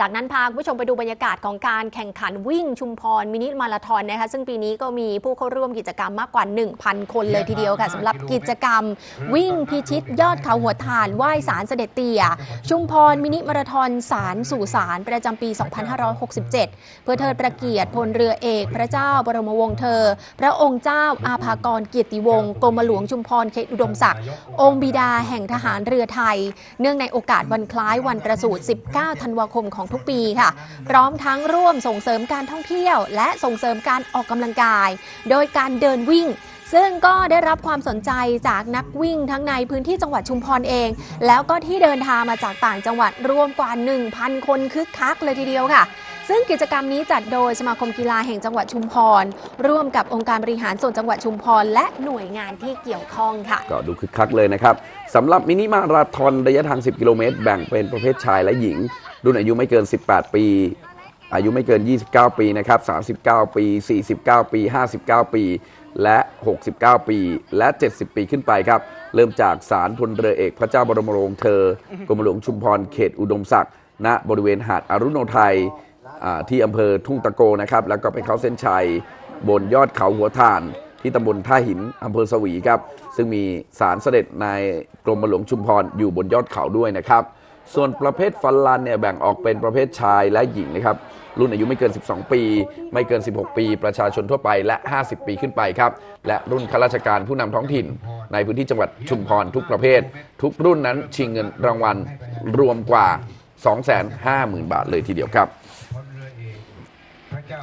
จากนั้นพาคุณผู้ชมไปดูบรรยากาศของการแข่งขันวิ่งชุมพรมินิมาราธอนนะคะซึ่งปีนี้ก็มีผู้เข้าร่วมกิจกรรมมากกว่า 1,000 คนเลยทีเดียวค่ะสำหรับกิจกรรมวิ่งพิชิตยอดเขาหัวถ่านไหว้สารเสด็จเตี่ยชุมพรมินิมาราธอนสารสู่สารประจำปี 2567 เพื่อเทิดประเกียรติพลเรือเอก พระเจ้าบรมวงศ์เธอ พระองค์เจ้าอาภากรเกียรติวงศ์กรมหลวงชุมพรเขตอุดมศักดิ์องค์บิดาแห่งทหารเรือไทย เนื่องในโอกาสวันคล้ายวันประสูติ19 ธันวาคมของทุกปีค่ะ พร้อมทั้งร่วมส่งเสริมการท่องเที่ยว และส่งเสริมการออกกำลังกาย โดยการเดินวิ่ง ซึ่งก็ได้รับความสนใจจากนักวิ่งทั้งในพื้นที่จังหวัดชุมพรเอง แล้วก็ที่เดินทางมาจากต่างจังหวัดรวมกว่า 1,000 คนคึกคักเลยทีเดียวค่ะซึ่งกิจกรรมนี้จัดโดยสมาคมกีฬาแห่งจังหวัดชุมพร ร่วมกับองค์การบริหารส่วนจังหวัดชุมพร และหน่วยงานที่เกี่ยวข้องค่ะ ก็ดูคึกคักเลยนะครับสำหรับมินิมาราธอนระยะทาง 10 กิโลเมตร แบ่งเป็นประเภทชายและหญิง รุ่นอายุไม่เกิน 18 ปี อายุไม่เกิน 29 ปีนะครับ39 ปี 49 ปี 59 ปี และ 69 ปี และ 70 ปีขึ้นไปครับ เริ่มจากศาลพลเรือเอกพระเจ้าบรมโรงเธอกรมหลวงชุมพรเขตอุดมศักดิ์ณบริเวณหาดอรุโนไทยที่อำเภอทุ่งตะโกนะครับ แล้วก็ไปเข้าเส้นชัย บนยอดเขาหัวถ่านที่ตำบลท่าหินอำเภอสวีครับ ซึ่งมีสารเสด็จในกรมหลวงชุมพรอยู่บนยอดเขาด้วยนะครับ ส่วนประเภทฟันลันเนี่ยแบ่งออกเป็นประเภทชายและหญิงนะครับ รุ่นอายุไม่เกิน 12 ปี ไม่เกิน 16 ปี ประชาชนทั่วไปและ 50 ปีขึ้นไปครับ และรุ่นข้าราชการผู้นำท้องถิ่น ในพื้นที่จังหวัดชุมพรทุกประเภท ทุกรุ่นนั้นชิงเงินรางวัลรวมกว่า 250,000 บาทเลยทีเดียวครับ